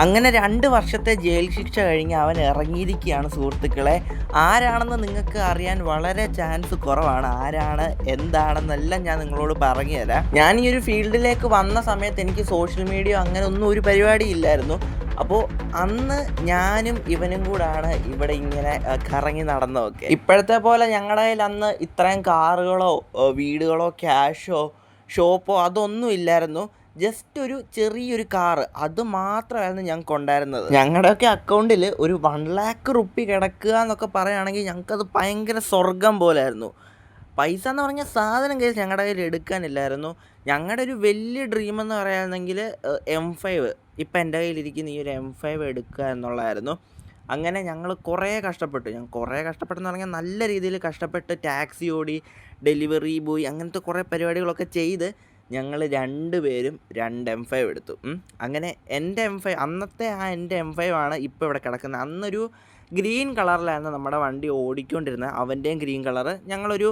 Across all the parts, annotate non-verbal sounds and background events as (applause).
അങ്ങനെ രണ്ട് വർഷത്തെ ജയിൽ ശിക്ഷ കഴിഞ്ഞ് അവൻ ഇറങ്ങിയിരിക്കുകയാണ് സുഹൃത്തുക്കളെ. ആരാണെന്ന് നിങ്ങൾക്ക് അറിയാൻ വളരെ ചാൻസ് കുറവാണ്. ആരാണ് എന്താണെന്നെല്ലാം ഞാൻ നിങ്ങളോട് പറഞ്ഞു തരാം. ഞാൻ ഈ ഒരു ഫീൽഡിലേക്ക് വന്ന സമയത്ത് എനിക്ക് സോഷ്യൽ മീഡിയ അങ്ങനെ ഒന്നും ഒരു പരിപാടി ഇല്ലായിരുന്നു. അപ്പോൾ അന്ന് ഞാനും ഇവനും കൂടാണ് ഇവിടെ ഇങ്ങനെ കറങ്ങി നടന്നതൊക്കെ. ഇപ്പോഴത്തെ പോലെ ഞങ്ങളുടെ കയ്യിൽ അന്ന് ഇത്രയും കാറുകളോ വീടുകളോ ക്യാഷോ ഷോപ്പോ അതൊന്നും ഇല്ലായിരുന്നു. ജസ്റ്റ് ഒരു ചെറിയൊരു കാറ്. അത് മാത്രമായിരുന്നു ഞങ്ങൾക്ക് ഉണ്ടായിരുന്നത് ഞങ്ങളുടെയൊക്കെ അക്കൗണ്ടിൽ ഒരു വൺ ലാക്ക് റുപ്പി കിടക്കുക എന്നൊക്കെ പറയുകയാണെങ്കിൽ ഞങ്ങൾക്കത് ഭയങ്കര സ്വർഗം പോലായിരുന്നു. പൈസ എന്ന് പറഞ്ഞ സാധനം കേസ് ഞങ്ങളുടെ കയ്യിൽ എടുക്കാനില്ലായിരുന്നു. ഞങ്ങളുടെ ഒരു വലിയ ഡ്രീം എന്ന് പറയുകയാണെങ്കിൽ എം ഫൈവ് ഇപ്പം എന്റെ കയ്യിലിരിക്കുന്ന ഈ ഒരു എം ഫൈവ് എടുക്കുക എന്നുള്ളതായിരുന്നു. അങ്ങനെ ഞങ്ങൾ കുറേ കഷ്ടപ്പെട്ടു. ഞാൻ കുറേ കഷ്ടപ്പെട്ടെന്ന് പറഞ്ഞാൽ നല്ല രീതിയിൽ കഷ്ടപ്പെട്ട് ടാക്സി ഓടി ഡെലിവറി ബോയ് അങ്ങനത്തെ കുറേ പരിപാടികളൊക്കെ ചെയ്ത് ഞങ്ങൾ രണ്ടുപേരും രണ്ട് എം ഫൈവ് എടുത്തു. അങ്ങനെ എന്റെ എം ഫൈവ് അന്നത്തെ ആ എന്റെ എം ഫൈവ് ആണ് ഇപ്പോൾ ഇവിടെ കിടക്കുന്നത്. അന്നൊരു ഗ്രീൻ കളറിലായിരുന്നു നമ്മുടെ വണ്ടി ഓടിക്കൊണ്ടിരുന്നത്. അവന്റെയും ഗ്രീൻ കളറ്. ഞങ്ങളൊരു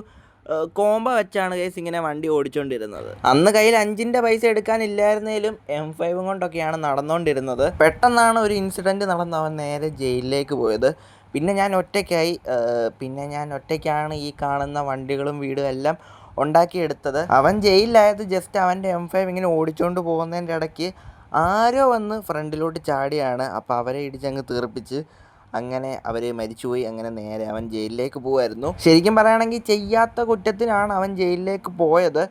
കോംബ വെച്ചാണ് കേസ് ഇങ്ങനെ വണ്ടി ഓടിച്ചുകൊണ്ടിരുന്നത് അന്ന് കയ്യിൽ അഞ്ചിന്റെ പൈസ എടുക്കാനില്ലായിരുന്നേലും എം ഫൈവും കൊണ്ടൊക്കെയാണ് നടന്നുകൊണ്ടിരുന്നത് പെട്ടെന്നാണ് ഒരു ഇൻസിഡന്റ് നടന്ന് അവൻ നേരെ ജയിലിലേക്ക് പോയത്. പിന്നെ ഞാൻ ഒറ്റയ്ക്കായി പിന്നെ ഞാൻ ഒറ്റയ്ക്കാണ് ഈ കാണുന്ന വണ്ടികളും വീടും എല്ലാം ഉണ്ടാക്കിയെടുത്തത്. അവൻ ജയിലിലായത് ജസ്റ്റ് അവന്റെ എം ഫൈവ് ഇങ്ങനെ ഓടിച്ചുകൊണ്ട് പോകുന്നതിന്റെ ഇടയ്ക്ക് ആരോ വന്ന് ഫ്രണ്ടിലോട്ട് ചാടിയാണ്. അപ്പോൾ അവരെ ഇടിച്ചങ്ങ് തീർപ്പിച്ച് അങ്ങനെ അവർ മരിച്ചുപോയി. അങ്ങനെ നേരെ അവൻ ജയിലിലേക്ക് പോകുമായിരുന്നു ശരിക്കും പറയുകയാണെങ്കിൽ ചെയ്യാത്ത കുറ്റത്തിനാണ് അവൻ ജയിലിലേക്ക് പോയത്.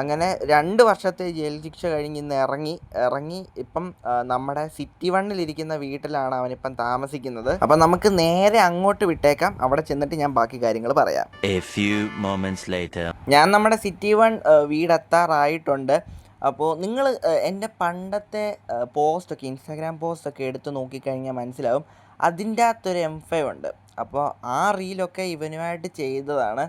അങ്ങനെ രണ്ട് വർഷത്തെ ജയിൽ ശിക്ഷ കഴിഞ്ഞ് ഇന്ന് ഇറങ്ങി ഇറങ്ങി ഇപ്പം നമ്മുടെ സിറ്റി വണ്ണിലിരിക്കുന്ന വീട്ടിലാണ് അവനിപ്പം താമസിക്കുന്നത്. അപ്പം നമുക്ക് നേരെ അങ്ങോട്ട് വിട്ടേക്കാം. അവിടെ ചെന്നിട്ട് ഞാൻ ബാക്കി കാര്യങ്ങൾ പറയാം. ഞാൻ നമ്മുടെ സിറ്റി വൺ വീടെത്താറായിട്ടുണ്ട്. അപ്പോൾ നിങ്ങൾ എന്റെ പണ്ടത്തെ പോസ്റ്റൊക്കെ ഇൻസ്റ്റാഗ്രാം പോസ്റ്റൊക്കെ എടുത്ത് നോക്കിക്കഴിഞ്ഞാൽ മനസ്സിലാവും. അതിന്റെ അകത്തൊരു എം ഫൈവ് ഉണ്ട്. അപ്പോൾ ആ റീലൊക്കെ ഇവനുമായിട്ട് ചെയ്തതാണ്.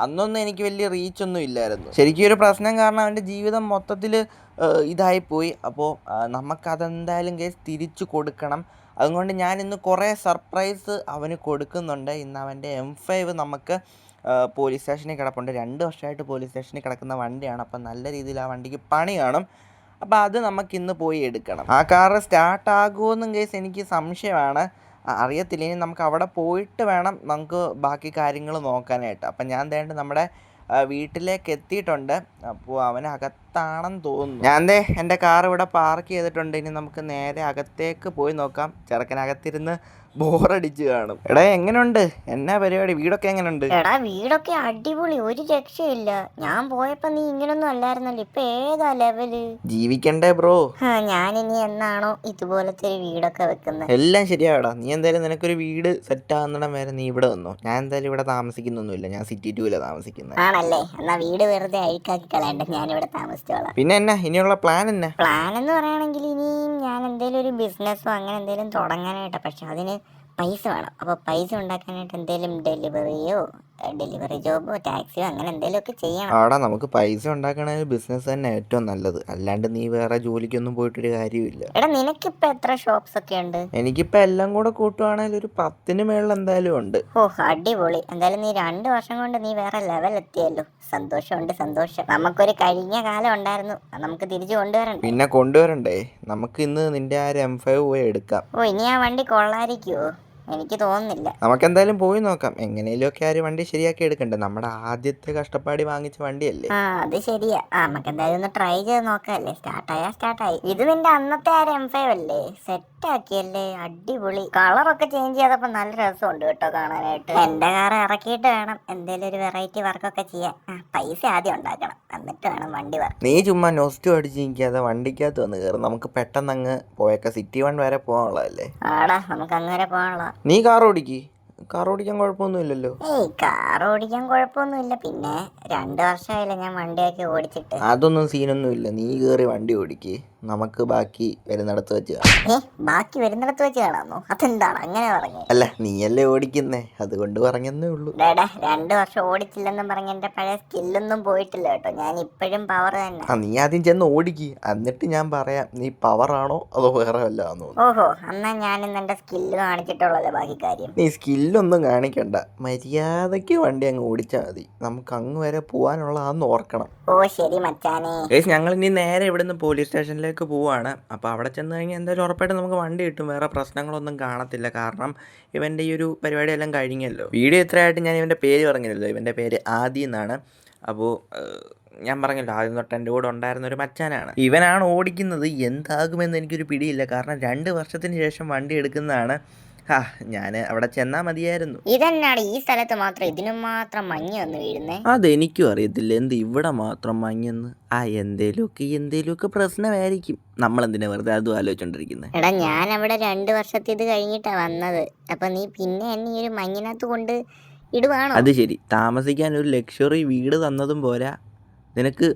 അന്നൊന്നും എനിക്ക് വലിയ റീച്ച് ഒന്നും ഇല്ലായിരുന്നു. ശരിക്കും ഒരു പ്രശ്നം കാരണം അവന്റെ ജീവിതം മൊത്തത്തിൽ ഇതായിപ്പോയി. അപ്പോൾ നമുക്കതെന്തായാലും കേസ് തിരിച്ചു കൊടുക്കണം. അതുകൊണ്ട് ഞാൻ ഇന്ന് കുറേ സർപ്രൈസ് അവന് കൊടുക്കുന്നുണ്ട്. ഇന്ന് അവന്റെ എം ഫൈവ് നമുക്ക് പോലീസ് സ്റ്റേഷനിൽ കിടപ്പുണ്ട്. രണ്ട് വർഷമായിട്ട് പോലീസ് സ്റ്റേഷനിൽ കിടക്കുന്ന വണ്ടിയാണ്. അപ്പം നല്ല രീതിയിൽ ആ വണ്ടിക്ക് പണി കാണും. അപ്പോൾ അത് നമുക്ക് ഇന്ന് പോയി എടുക്കണം. ആ കാറ് സ്റ്റാർട്ട് ആകുമോയെന്നും കേസ് എനിക്ക് സംശയമാണ്. അറിയത്തില്ല. ഇനി നമുക്ക് അവിടെ പോയിട്ട് വേണം നമുക്ക് ബാക്കി കാര്യങ്ങൾ നോക്കാനായിട്ട്. അപ്പം ഞാൻ തേണ്ട നമ്മുടെ വീട്ടിലേക്ക് എത്തിയിട്ടുണ്ട്. അപ്പോൾ അവൻ അകത്താണെന്ന് തോന്നുന്നു. ഞാൻ ദേ എന്റെ കാർ ഇവിടെ പാർക്ക് ചെയ്തിട്ടുണ്ട്. ഇനി നമുക്ക് നേരെ അകത്തേക്ക് പോയി നോക്കാം. ചെറുക്കനകത്തിരുന്ന് ബോറടിച്ച് കാണും. എടാ എങ്ങനെയുണ്ട് എന്നാ പരിപാടി? വീടൊക്കെ എങ്ങനെയുണ്ട് എടാ വീടൊക്കെ അടിപൊളി. ഒരു രക്ഷയില്ല. ഞാൻ പോയപ്പോ നീ ഇങ്ങനൊന്നും അല്ലായിരുന്നല്ലോ. ഇപ്പൊ ഏതാ ലെവൽ? ജീവിക്കണ്ടേ ബ്രോ? ഞാൻ ഇനി എന്നാണോ ഇതുപോലത്തെ ഒരു വീടൊക്കെ വെക്കുന്നത് എല്ലാം ശരിയാടാ. നീ എന്തായാലും നിനക്കൊരു വീട് സെറ്റ് ആകുന്നിടം വരെ നീ ഇവിടെ വന്നു ഞാൻ എന്തായാലും ഇവിടെ താമസിക്കുന്നൊന്നുമില്ല. ഞാൻ സിറ്റി ടൂലാ താമസിക്കുന്നത് ആണല്ലേ. എന്നാ വീട് വെറുതെ അഴിക്കാക്കി കളയണ്ട. ഞാൻ ഇവിടെ താമസിച്ചോളാം. പിന്നെ എന്നാ? ഇനിയുള്ള പ്ലാൻ എന്നാ? പ്ലാൻ എന്ന് പറയുകയാണെങ്കിൽ ഇനിയും ഞാൻ എന്തെങ്കിലും ഒരു ബിസിനസ്സോ അങ്ങനെ എന്തെങ്കിലും തുടങ്ങാനായിട്ടാ. പക്ഷെ അതിന് പൈസ വേണം. അപ്പോൾ പൈസ ഉണ്ടാക്കാനായിട്ട് എന്തെങ്കിലും ഡെലിവറിയോ ഡെലിവറി ജോബോ ടാക്സിയോ അങ്ങനെ എന്തെങ്കിലും ഒക്കെ ചെയ്യണം. ആടാ നമുക്ക് പൈസ ഉണ്ടാക്കണ ബിസിനസ് തന്നെ ഏറ്റവും നല്ലത്. അല്ലാണ്ട് നീ വേറെ ജോലിക്കൊന്നും പോയിട്ടൊരു കാര്യമില്ല. എടാ നിനക്കിപ്പോ എത്ര ഷോപ്സ് ഒക്കെ ഉണ്ട്? എനിക്കിപ്പോ എല്ലാം കൂടെ കൂട്ടുവാണെങ്കിൽ ഒരു പത്തിന് മേളിൽ എന്തായാലും ഉണ്ട്. ഓ അടിപൊളി. എന്തായാലും നീ രണ്ട് വർഷം കൊണ്ട് നീ വേറെ ലെവൽ എത്തിയല്ലോ. സന്തോഷമുണ്ട് സന്തോഷം. നമുക്കൊരു കഴിഞ്ഞ കാലം ഉണ്ടായിരുന്നു. അത് നമുക്ക് തിരിച്ചു കൊണ്ടുവരണ്ട. പിന്നെ കൊണ്ടുവരണ്ടേ? നമുക്ക് ഇന്ന് നിന്റെ ആ ഒരു എം ഫൈവ് പോയി എടുക്കാം. ഓ ഇനി ആ വണ്ടി കൊള്ളായിരിക്കുവോ എനിക്ക് തോന്നുന്നില്ല. നമുക്ക് എന്തായാലും പോയി നോക്കാം. എങ്ങനെയൊക്കെ ഒക്കെ ആ ഒരു വണ്ടി ശരിയാക്കി എടുക്കണ്ടേ? നമ്മുടെ ആദ്യത്തെ കഷ്ടപ്പാടി വാങ്ങിച്ച വണ്ടിയല്ലേ? ആ അത് ശരിയാ. ആ നമുക്ക് എന്തായാലും ഒന്ന് ട്രൈ ചെയ്ത് നോക്കാല്ലേ? സ്റ്റാർട്ടായാ സ്റ്റാർട്ടായി ഇത് നിന്റെ അന്നത്തെ ആ എം ഫൈവ് അല്ലേ? സെറ്റ് ആക്കിയല്ലേ അടിപൊളി. കളറൊക്കെ ചേഞ്ച് ചെയ്തപ്പോ നല്ല രസമുണ്ട് കേട്ടോ കാണാനായിട്ട്. എന്റെ കാർ ഇറക്കിയിട്ട് വേണം എന്തേലും ഒരു വെറൈറ്റി വർക്കൊക്കെ ചെയ്യാൻ. പൈസ ആദ്യം ഉണ്ടാക്കണം. എന്നിട്ട് വേണം വണ്ടി വർക്ക് നീ ചുമ്മാ നൊസ്റ്റു അടിച്ചിരിക്കാതെ വണ്ടിക്കകത്ത് വന്ന് കയറും. നമുക്ക് പെട്ടെന്ന് അങ്ങ് പോയേക്കാം. സിറ്റി വൺ വരെ പോകാനുള്ളതല്ലേ? ആടാ നമുക്ക് അങ്ങനെ പോകാനുള്ള നീ കാർ ഓടിക്ക്. കാർ ഓടിക്കാൻ കുഴപ്പമൊന്നുമില്ലല്ലോ. ഏയ് കാർ ഓടിക്കാൻ കുഴപ്പമൊന്നുമില്ല. പിന്നെ രണ്ട് വർഷമായില്ല ഞാൻ വണ്ടിയൊക്കെ ഓടിച്ചിട്ട്. അതൊന്നും സീനൊന്നുമില്ല. നീ കേറി വണ്ടി ഓടിക്ക്. നമുക്ക് ബാക്കി വരുന്നിടത്ത് വെച്ച് കാണാം. ഏ ബാക്കി വരുന്നിടത്ത് വെച്ച് കാണാമോ? അതെന്താണ്? അങ്ങനെ പറഞ്ഞു. അല്ല നീയല്ലേ ഓടിക്കുന്നേ? അതുകൊണ്ട് പറഞ്ഞെന്നേ ഉള്ളൂ. ഡേടാ രണ്ട് വർഷം ഓടിച്ചില്ലെന്നും പറഞ്ഞ എന്റെ പഴയ സ്കില്ലൊന്നും പോയിട്ടില്ല കേട്ടോ. ഞാൻ ഇപ്പോഴും പവർ തന്നെ. ആ നീ ആദ്യം ചെന്ന് ഓടിക്ക്. എന്നിട്ട് ഞാൻ പറയാം നീ പവറാണോ അതോ വേറെ വല്ലതാണോ ഓഹോ എന്നാ ഞാൻ ഇന്ന് എന്റെ സ്കില്ല് കാണിച്ചിട്ടുള്ളല്ലോ ബാക്കി കാര്യം? നീ സ്കില്ലൊന്നും കാണിക്കണ്ട. മര്യാദയ്ക്ക് വണ്ടി അങ്ങ് ഓടിച്ചാൽ മതി. നമുക്ക് അങ്ങ് വരെ പോകാനുള്ളതാന്ന് ഓർക്കണം. ഓ ശരി മച്ചാനെ. ഗൈസ് ഞങ്ങൾ ഇനി നേരെ ഇവിടുന്ന് പോലീസ് സ്റ്റേഷനിലേക്ക് പോവാണ്. അപ്പൊ അപ്പോൾ അവിടെ ചെന്ന് കഴിഞ്ഞാൽ എന്തായാലും ഉറപ്പായിട്ട് നമുക്ക് വണ്ടി കിട്ടും. വേറെ പ്രശ്നങ്ങളൊന്നും കാണത്തില്ല. കാരണം ഇവന്റെ ഈ ഒരു പരിപാടിയെല്ലാം കഴിഞ്ഞല്ലോ. വീഡിയോ ഇത്രയായിട്ട് ഞാൻ ഇവന്റെ പേര് പറഞ്ഞില്ലല്ലോ. ഇവന്റെ പേര് ആദി എന്നാണ്. അപ്പോൾ ഞാൻ പറഞ്ഞല്ലോ ആദ്യം തൊട്ട് എന്റെ കൂടെ ഉണ്ടായിരുന്ന ഒരു മച്ചാനാണ്. ഇവനാണ് ഓടിക്കുന്നത്. എന്താകുമെന്ന് എനിക്കൊരു പിടിയില്ല. കാരണം രണ്ട് വർഷത്തിന് ശേഷം വണ്ടി എടുക്കുന്നതാണ്. ആ ഞാൻ അവിടെ ചെന്നാ മതിയായിരുന്നു. ഇതന്നാണ് ഈ സ്ഥലത്ത് മാത്രം ഇതിനു മാത്രം മഞ്ഞ് വന്ന് വീഴുന്നേ? അതെനിക്കും അറിയത്തില്ല. എന്ത് ഇവിടെ മാത്രം മഞ്ഞെന്ന്? ആ എന്തേലുമൊക്കെ എന്തേലുമൊക്കെ പ്രശ്നമായിരിക്കും. നമ്മൾ എന്തിനാ വെറുതെ അതും ആലോചിച്ചോണ്ടിരിക്കുന്നത് എടാ ഞാൻ അവിടെ രണ്ട് വർഷത്തെ ഇത് കഴിഞ്ഞിട്ടാ വന്നത്. അപ്പൊ നീ പിന്നെ എന്നെ ഈ ഒരു മഞ്ഞിനകത്ത് കൊണ്ട് ഇടുവാണോ? അത് ശരി. താമസിക്കാൻ ഒരു ലക്ഷറി വീട് തന്നതും പോരാ. നിനക്ക്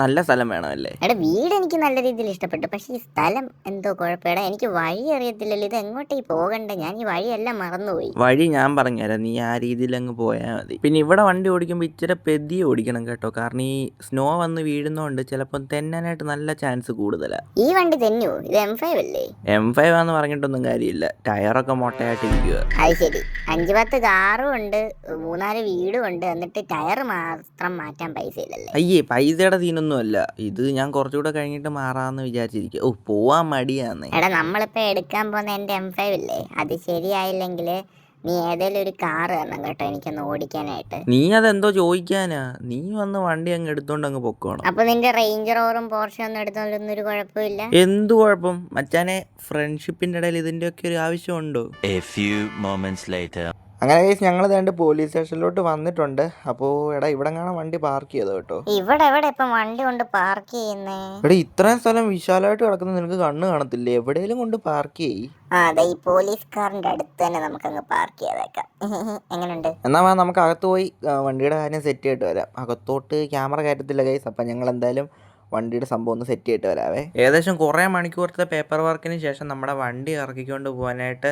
നല്ല സ്ഥലം വേണമല്ലേ? എടാ വീട് എനിക്ക് നല്ല രീതിയിൽ ഇഷ്ടപ്പെട്ടു. പക്ഷെ ഈ സ്ഥലം എന്തോ കുഴപ്പമില്ല എനിക്ക് വഴി അറിയത്തില്ലല്ലോ. ഇത് എങ്ങോട്ടേ പോകണ്ടേ? ഞാൻ ഈ വഴിയെല്ലാം മറന്നുപോയി. വഴി ഞാൻ പറഞ്ഞുതരാം. നീ ആ രീതിയിൽ അങ്ങ് പോയാൽ മതി. പിന്നെ ഇവിടെ വണ്ടി ഓടിക്കുമ്പോൾ ഇച്ചിരി പെതി ഓടിക്കണം കേട്ടോ. കാരണം ഈ സ്നോ വന്ന് വീഴുന്നോണ്ട് ചിലപ്പോൾ തെന്നാനായിട്ട് നല്ല ചാൻസ് കൂടുതലാണ് ഈ വണ്ടി തെന്നോ ഇത് എം ഫൈവ് അല്ലേ? എം ഫൈവ് ആന്ന് പറഞ്ഞിട്ടൊന്നും കാര്യമില്ല. ടയറൊക്കെ മൊട്ടയായിട്ട് ഇരിക്കുക അത് ശരി. അഞ്ചു പത്ത് കാറും ഉണ്ട്. മൂന്നാൽ വീടും ഉണ്ട്. എന്നിട്ട് ടയർ മാത്രം മാറ്റാൻ പൈസ ഇല്ലല്ലേ അയ്യേ പൈസയുടെ സീനൊന്നും അല്ല ഇത് ഞാൻ കുറച്ചുകൂടെ കഴിഞ്ഞിട്ട് മാറാമെന്ന് വിചാരിച്ചിരിക്കുക ഓ പോവാൻ മടിയാന്ന്. എടാ നമ്മളിപ്പോ എടുക്കാൻ പോകുന്ന എന്റെ എം ഫൈവ് ഇല്ലേ? അത് ശരിയായില്ലെങ്കിൽ നീ ഏതെങ്കിലും ഒരു കാറ് തരണം കേട്ടോ എനിക്കൊന്ന് ഓടിക്കാനായിട്ട്. നീ അതെന്തോ ചോദിക്കാനാ. നീ വന്ന് വണ്ടി അങ്ങ് എടുത്തോണ്ട് അങ്ങ് പൊക്കോണം. അപ്പൊ നിന്റെ റേഞ്ച് റോറും പോർഷനും ഒന്നും എടുത്തോണ്ടൊന്നും ഒരു കുഴപ്പമില്ല? എന്ത് കുഴപ്പം? മച്ചാനെ ഫ്രണ്ട്ഷിപ്പിന്റെ ഇടയിൽ ഇതിന്റെ ഒക്കെ ഒരു ആവശ്യമുണ്ടോ? A few moments later. അങ്ങനെ കേസ് ഞങ്ങൾ രണ്ട് പോലീസ് സ്റ്റേഷനിലോട്ട് വന്നിട്ടുണ്ട്. അപ്പോ എടാ ഇവിടെ കാണാൻ വണ്ടി പാർക്ക് ചെയ്തോ കേട്ടോ. ഇവിടെ എവിടെ ഇപ്പൊ വണ്ടി കൊണ്ട് പാർക്ക് ചെയ്യുന്നേ? എടാ ഇത്രയും സ്ഥലം വിശാലമായിട്ട് കിടക്കുന്നത് നിനക്ക് കണ്ണ് കാണത്തില്ലേ? എവിടെയെങ്കിലും കൊണ്ട് പാർക്ക് ചെയ്യ്. അതെ ഈ പോലീസ് കാറിന്റെ അടുത്ത് തന്നെ നമുക്ക് അങ്ങ് പാർക്ക് ചെയ്തേക്കാം. (laughs) എങ്ങനെയുണ്ട് എന്നാ വാ നമുക്ക് അകത്ത് പോയി ആ, വണ്ടിയുടെ കാര്യം സെറ്റ് ചെയ്തിട്ട് വരാം. അകത്തോട്ട് ക്യാമറ കയറ്റത്തില്ല ഗൈസ് അപ്പം ഞങ്ങൾ എന്തായാലും വണ്ടിയുടെ സംഭവം ഒന്ന് സെറ്റ് ചെയ്തിട്ട് വരാവേ. ഏകദേശം കുറേ മണിക്കൂറത്തെ പേപ്പർ വർക്കിന് ശേഷം നമ്മുടെ വണ്ടി ഇറക്കിക്കൊണ്ട് പോകാനായിട്ട്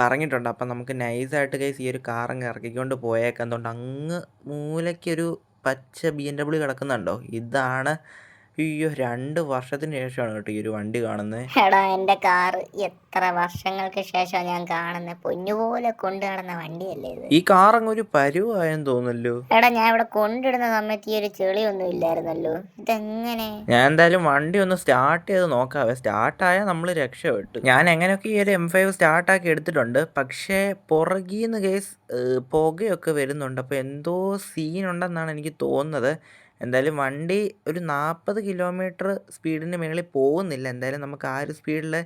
പറഞ്ഞിട്ടുണ്ട്. അപ്പം നമുക്ക് നൈസായിട്ട് കേസ് ഈ ഒരു കാർ അങ്ങ് ഇറക്കിക്കൊണ്ട് പോയേക്കെന്തുകൊണ്ട് അങ്ങ് മൂലയ്ക്കൊരു പച്ച ബി എം ഡബ്ല്യു കിടക്കുന്നുണ്ടോ? ഇതാണ് അയ്യോ രണ്ട് വർഷത്തിന് ശേഷമാണ് കേട്ടോ ഈ ഒരു വണ്ടി കാണുന്നത് എടാ എന്റെ കാർ എത്ര വർഷങ്ങൾക്ക് ശേഷം ഞാൻ കാണുന്ന? പൊന്നുപോലെ കൊണ്ടു നടന്ന വണ്ടിയല്ലേ ഇത്. ഈ കാർ അങ്ങ് ഒരു പരുവായെന്ന് തോന്നുന്നല്ലോ. എടാ ഞാൻ ഇവിടെ കൊണ്ടിടുന്ന സമയത്ത് ഈ ഒരു ചെളിയൊന്നും ഇല്ലായിരുന്നല്ലോ. ഇതെങ്ങനെ? ഞാൻ എന്തായാലും വണ്ടി ഒന്ന് സ്റ്റാർട്ട് ചെയ്ത് നോക്കാവേ. സ്റ്റാർട്ടായാൽ നമ്മൾ രക്ഷപ്പെട്ടു. ഞാൻ എങ്ങനെയൊക്കെ ഈ ഒരു എം ഫൈവ് സ്റ്റാർട്ടാക്കി എടുത്തിട്ടുണ്ട്. പക്ഷേ പുറകിൽ നിന്ന് കേസ് പുകയൊക്കെ വരുന്നുണ്ട്. അപ്പോൾ എന്തോ സീൻ ഉണ്ടെന്നാണ് എനിക്ക് തോന്നുന്നത്. എന്തായാലും വണ്ടി ഒരു നാൽപ്പത് കിലോമീറ്റർ സ്പീഡിന് മുകളിൽ പോകുന്നില്ല. എന്തായാലും നമുക്ക് ആ ഒരു സ്പീഡിൽ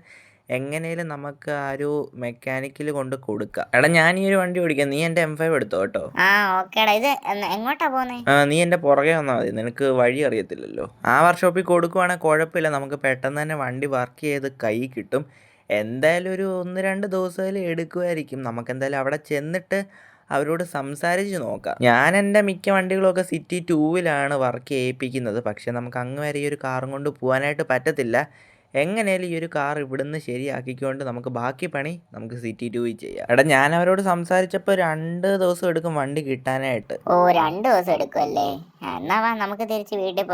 എങ്ങനെയും നമുക്ക് ആ ഒരു മെക്കാനിക്കിൽ കൊണ്ട് കൊടുക്കാം. എടാ ഞാൻ ഈ ഒരു വണ്ടി ഓടിക്കാം. നീ എന്റെ എം ഫൈവ് എടുത്തോ കേട്ടോ? ആ ഓക്കേടാ. ഇത് എങ്ങോട്ടാ പോന്നേ ആ നീ എന്റെ പുറകെ വന്നാൽ മതി. നിനക്ക് വഴി അറിയത്തില്ലല്ലോ. ആ വർക്ക്ഷോപ്പിൽ കൊടുക്കുവാണെങ്കിൽ കുഴപ്പമില്ല. നമുക്ക് പെട്ടെന്ന് തന്നെ വണ്ടി വർക്ക് ചെയ്ത് കൈ കിട്ടും. എന്തായാലും ഒരു ഒന്ന് രണ്ട് ദിവസത്തിൽ എടുക്കുമായിരിക്കും നമുക്ക് എന്തായാലും അവിടെ ചെന്നിട്ട് അവരോട് സംസാരിച്ച് നോക്കാം. ഞാൻ എന്റെ മിക്ക വണ്ടികളൊക്കെ സിറ്റി ടൂവിലാണ് വർക്ക് ചെയ്യിപ്പിക്കുന്നത് പക്ഷേ നമുക്ക് അങ്ങ് വരെ ഈ ഒരു കാറും കൊണ്ട് പോകാനായിട്ട് പറ്റത്തില്ല. എങ്ങനെയാലും ഈ ഒരു കാർ ഇവിടുന്ന് ശരിയാക്കിക്കൊണ്ട് നമുക്ക് ബാക്കി പണി നമുക്ക് സിറ്റി ടൂവിൽ ചെയ്യാം. എടാ ഞാൻ അവരോട് സംസാരിച്ചപ്പോൾ രണ്ട് ദിവസം എടുക്കും വണ്ടി കിട്ടാനായിട്ട്. ഓ രണ്ട് ദിവസം എടുക്കുമല്ലേ എന്നാ വാ നമുക്ക് തിരിച്ച് വീട്ടിൽ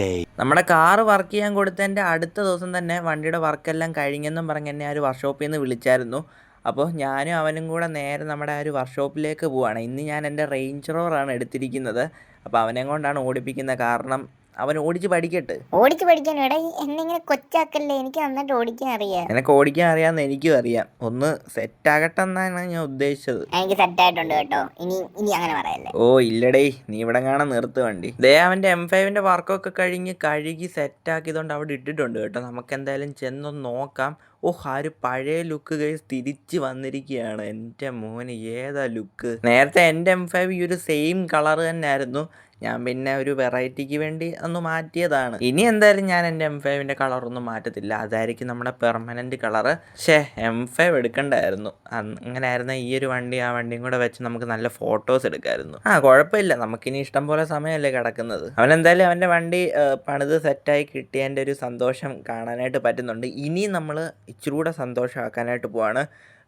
day. നമ്മുടെ കാർ വർക്ക് ചെയ്യാൻ കൊടുത്തതിന്റെ അടുത്ത ദിവസം തന്നെ വണ്ടിയുടെ വർക്കെല്ലാം കഴിഞ്ഞെന്നും പറഞ്ഞ് എന്നെ ആ ഒരു വർക്ക്ഷോപ്പിൽ നിന്ന് വിളിച്ചായിരുന്നു. അപ്പോൾ ഞാനും അവനും കൂടെ നേരെ നമ്മുടെ ആ ഒരു വർക്ക്ഷോപ്പിലേക്ക് പോവാണ്. ഇന്ന് ഞാൻ എന്റെ റേഞ്ച് റോവറാണ് എടുത്തിരിക്കുന്നത്. അപ്പോൾ അവനെ കൊണ്ടാണ് ഓടിപ്പിക്കുന്നത്. കാരണം അവൻ ഓടിച്ച് പഠിക്കട്ടെ. ഓടിച്ച് പഠിക്കാൻ എടാ ഈ എന്നെ ഇങ്ങനെ കൊച്ചാക്കല്ലേ? എനിക്ക് നന്നായിട്ട് ഓടിക്കാൻ അറിയാം. നിനക്ക് ഓടിക്കാൻ അറിയാമെന്ന് എനിക്കും അറിയാം. ഒന്ന് സെറ്റ് ആകട്ടെ എന്നാണ് ഞാൻ ഉദ്ദേശിച്ചത്. എനിക്ക് സെറ്റ് ആയിട്ടുണ്ട് കേട്ടോ. ഇനി ഇനി അങ്ങനെ പറയല്ലേ. ഓ ഇല്ലടേ. നീ ഇവിടെ കാണാൻ നിർത്തു വണ്ടി. ദേ അവന്റെ എം ഫൈവിന്റെ വർക്കൊക്കെ കഴിഞ്ഞ് കഴുകി സെറ്റ് ആക്കിയതുകൊണ്ട് അവിടെ ഇട്ടിട്ടുണ്ട് കേട്ടോ. നമുക്ക് എന്തായാലും ചെന്നൊന്ന് നോക്കാം. ഓ ആ ഒരു പഴയ ലുക്ക് കൈസ് തിരിച്ച് വന്നിരിക്കുകയാണ്. എന്റെ മോന് ഏതാ ലുക്ക് നേരത്തെ എന്റെ എം ഫൈവ് ഈ ഒരു സെയിം കളർ തന്നെ ആയിരുന്നു ഞാൻ പിന്നെ ഒരു വെറൈറ്റിക്ക് വേണ്ടി ഒന്ന് മാറ്റിയതാണ്. ഇനി എന്തായാലും ഞാൻ എന്റെ എം ഫൈവിന്റെ കളറൊന്നും മാറ്റത്തില്ല. അതായിരിക്കും നമ്മുടെ പെർമനന്റ് കളർ ഷേ എം ഫൈവ് എടുക്കണ്ടായിരുന്നു. അങ്ങനെയായിരുന്ന ഈ ഒരു വണ്ടി ആ വണ്ടിയും കൂടെ വെച്ച് നമുക്ക് നല്ല ഫോട്ടോസ് എടുക്കാമായിരുന്നു ആ കുഴപ്പമില്ല. നമുക്കിനി ഇഷ്ടം പോലെ സമയമല്ലേ കിടക്കുന്നത്. അവൻ എന്തായാലും അവന്റെ വണ്ടി പണിത് സെറ്റായി കിട്ടിയതിന്റെ ഒരു സന്തോഷം കാണാനായിട്ട് പറ്റുന്നുണ്ട്. ഇനി നമ്മൾ ഇച്ചിരി കൂടെ സന്തോഷമാക്കാനായിട്ട് പോവാണ്.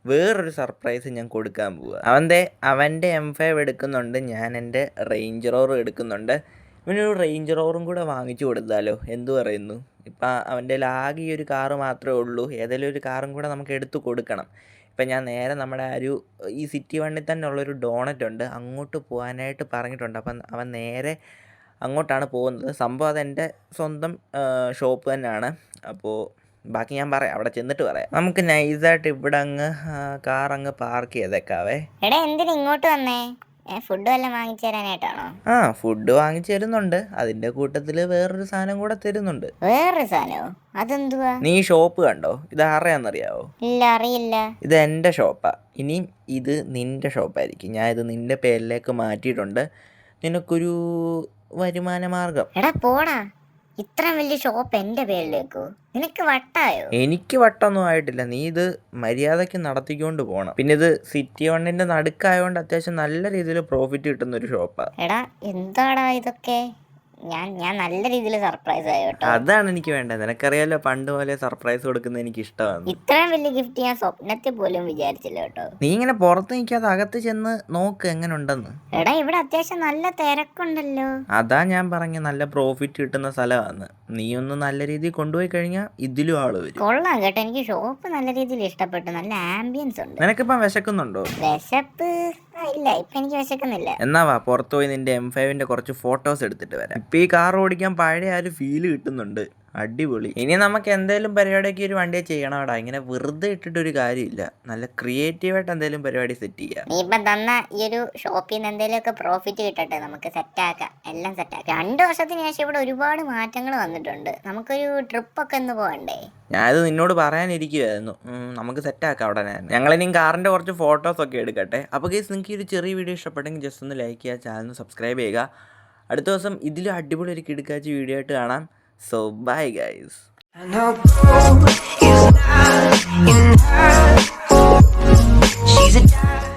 വേറൊരു സർപ്രൈസ് ഞാൻ കൊടുക്കാൻ പോവുക അവന്റെ അവന്റെ എം ഫൈവ് എടുക്കുന്നുണ്ട് ഞാൻ എന്റെ റേഞ്ച് റോർ എടുക്കുന്നുണ്ട്. ഇവനൊരു റേഞ്ച് റോറും കൂടെ വാങ്ങിച്ചു കൊടുത്താലോ? എന്തു പറയുന്നു? ഇപ്പം അവന്റെ ലാഗി ഈ ഒരു കാറ് മാത്രമേ ഉള്ളൂ. ഏതെങ്കിലും ഒരു കാറും കൂടെ നമുക്ക് എടുത്തു കൊടുക്കണം. ഇപ്പം ഞാൻ നേരെ നമ്മുടെ ആ ഒരു ഈ സിറ്റി വണ്ണിൽ തന്നെ ഉള്ളൊരു ഡോണറ്റ് ഉണ്ട്. അങ്ങോട്ട് പോകാനായിട്ട് പറഞ്ഞിട്ടുണ്ട്. അപ്പം അവൻ നേരെ അങ്ങോട്ടാണ് പോകുന്നത്. സംഭവം അതെന്റെ സ്വന്തം ഷോപ്പ് തന്നെയാണ്. അപ്പോൾ ബാക്കി ഞാൻ പറയാം. അവിടെ ചെന്നിട്ട് പറയാം. നമുക്ക് നൈസായിട്ട് ഇവിടെ അങ്ങ് കാർ അങ്ങ് പാർക്ക് ചെയ്തേക്കാവേ. എടാ എന്തിനാ ഇങ്ങോട്ട് വന്നേ? ഫുഡ് വല്ലതും വാങ്ങിച്ചു തരാനായിട്ടാണോ? ആ ഫുഡ് വാങ്ങിച്ചു തരുന്നുണ്ട്. അതിന്റെ കൂട്ടത്തിൽ വേറൊരു സാധനം കൂടെ തരുന്നുണ്ട്. വേറൊരു സാധനോ? അതെന്തുവാ? നീ ഷോപ്പ് കണ്ടോ? ഇത് ആരെയാണെന്നറിയാവോ? ഇല്ല അറിയില്ല. ഇത് എന്റെ ഷോപ്പാ. ഇനിയും ഇത് നിന്റെ ഷോപ്പായിരിക്കും. ഞാൻ ഇത് നിന്റെ പേരിലേക്ക് മാറ്റിയിട്ടുണ്ട്. നിനക്കൊരു വരുമാന മാർഗം എടാ പോടാ. ഇത്രയും വലിയ ഷോപ്പ് എന്റെ പേരിലേക്കോ? നിനക്ക് വട്ടായോ? എനിക്ക് വട്ടൊന്നും ആയിട്ടില്ല. നീ ഇത് മര്യാദയ്ക്ക് നടത്തിക്കൊണ്ട് പോണം. പിന്നെ ഇത് സിറ്റി വണ്ണിന്റെ നടുക്കായോണ്ട് അത്യാവശ്യം നല്ല രീതിയിൽ പ്രോഫിറ്റ് കിട്ടുന്ന ഒരു ഷോപ്പാ എടാ എന്താടാ ഇതൊക്കെ? ഞാൻ ഞാൻ നല്ല രീതിയിൽ സർപ്രൈസ് ആയി കേട്ടോ. അതാണ് എനിക്ക് വേണ്ടത്. നിനക്കറിയാലോ പണ്ട് പോലെ സർപ്രൈസ് കൊടുക്കുന്നത് എനിക്ക് ഇഷ്ടമാണ് ഇത്രയും വലിയ ഗിഫ്റ്റ് ഞാൻ സ്വപ്നത്തിൽ പോലും വിചാരിച്ചില്ല കേട്ടോ. നീ ഇങ്ങനെ പുറത്ത് നിൽക്കാതെ അകത്ത് ചെന്ന് നോക്ക് എങ്ങനെ ഉണ്ടെന്ന് എടാ ഇവിടെ അത്യാവശ്യം നല്ല തിരക്കുണ്ടല്ലോ. അതാ ഞാൻ പറഞ്ഞ നല്ല പ്രോഫിറ്റ് കിട്ടുന്ന സ്ഥലമാണ്. നീ ഒന്ന് നല്ല രീതിയിൽ കൊണ്ടുപോയി കഴിഞ്ഞാൽ ഇതിലും ആൾ വരും. കൊള്ളാം കേട്ടോ. എനിക്ക് ഷോപ്പ് നല്ല രീതിയിൽ ഇഷ്ടപ്പെട്ടു. നല്ല ആംബിയൻസ് ഉണ്ട്. നിനക്കിപ്പം വിശക്കുന്നുണ്ടോ? വിശപ്പ്. ഇല്ല എനിക്ക് എന്നാ വാ പുറത്തു പോയി നിന്റെ എം ഫൈവിന്റെ കുറച്ച് ഫോട്ടോസ് എടുത്തിട്ട് വരാം. ഇപ്പൊ ഈ കാർ ഓടിക്കാൻ പഴയ ആ ഒരു ഫീൽ കിട്ടുന്നുണ്ട്. അടിപൊളി. ഇനി നമുക്ക് എന്തെങ്കിലും പരിപാടിയൊക്കെ ഒരു വണ്ടിയെ ചെയ്യണം ചെയ്യണോടാ. ഇങ്ങനെ വെറുതെ ഇട്ടിട്ട് ഒരു കാര്യമില്ല. നല്ല ക്രിയേറ്റീവായിട്ട് എന്തെങ്കിലും പരിപാടി സെറ്റ് ചെയ്യാം. നീ ഇപ്പം തന്ന ഈ ഒരു ഷോപ്പിൽ നിന്ന് എന്തെങ്കിലുമൊക്കെ പ്രോഫിറ്റ് കിട്ടട്ടെ. നമുക്ക് സെറ്റ് ആക്കാം. എല്ലാം സെറ്റ് ആക്കാം. രണ്ട് വർഷത്തിന് ശേഷം ഇവിടെ ഒരുപാട് മാറ്റങ്ങൾ വന്നിട്ടുണ്ട്. നമുക്കൊരു ട്രിപ്പൊക്കെ ഒന്ന് പോകണ്ടേ? ഞാനത് നിന്നോട് പറയാനിരിക്കുമായിരുന്നു നമുക്ക് സെറ്റാക്കാം അവിടെ ഞാൻ ഞങ്ങളിനി കാറിന്റെ കുറച്ച് ഫോട്ടോസ് ഒക്കെ എടുക്കട്ടെ. അപ്പോൾ ഗൈസ് നിങ്ങൾക്ക് ഈ ഒരു ചെറിയ വീഡിയോ ഇഷ്ടപ്പെട്ടെങ്കിൽ ജസ്റ്റ് ഒന്ന് ലൈക്ക് ചെയ്യുക ചാനൽ സബ്സ്ക്രൈബ് ചെയ്യുക. അടുത്ത ദിവസം ഇതിലും അടിപൊളി ഒരു കിടക്കാച്ചി വീഡിയോ ആയിട്ട് കാണാം. So, bye, guys. She's a